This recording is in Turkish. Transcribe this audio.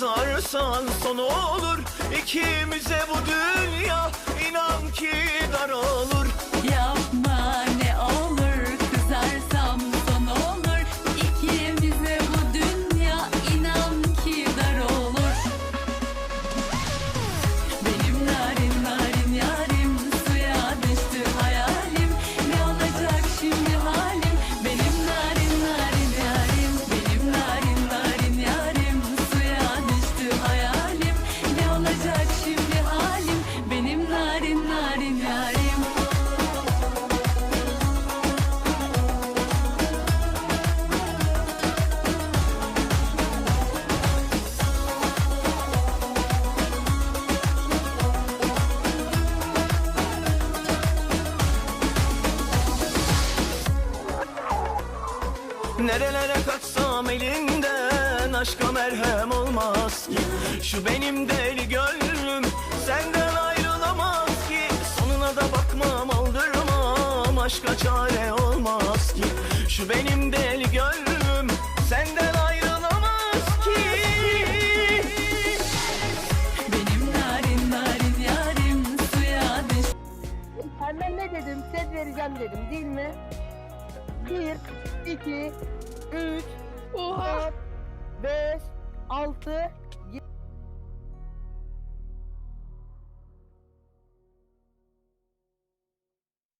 Kızarsan son olur. İkimize bu dünya inan ki dar olur Nerelere kaçsam elinden aşka merhem olmaz. Şu benim deli gönlüm Şu benim deli gönlüm senden ayrılamaz ki Benim narin narin yarim suya düş Hemen ne dedim söz vereceğim dedim değil mi? 1, 2, 3, Oha. 4, 5, 6,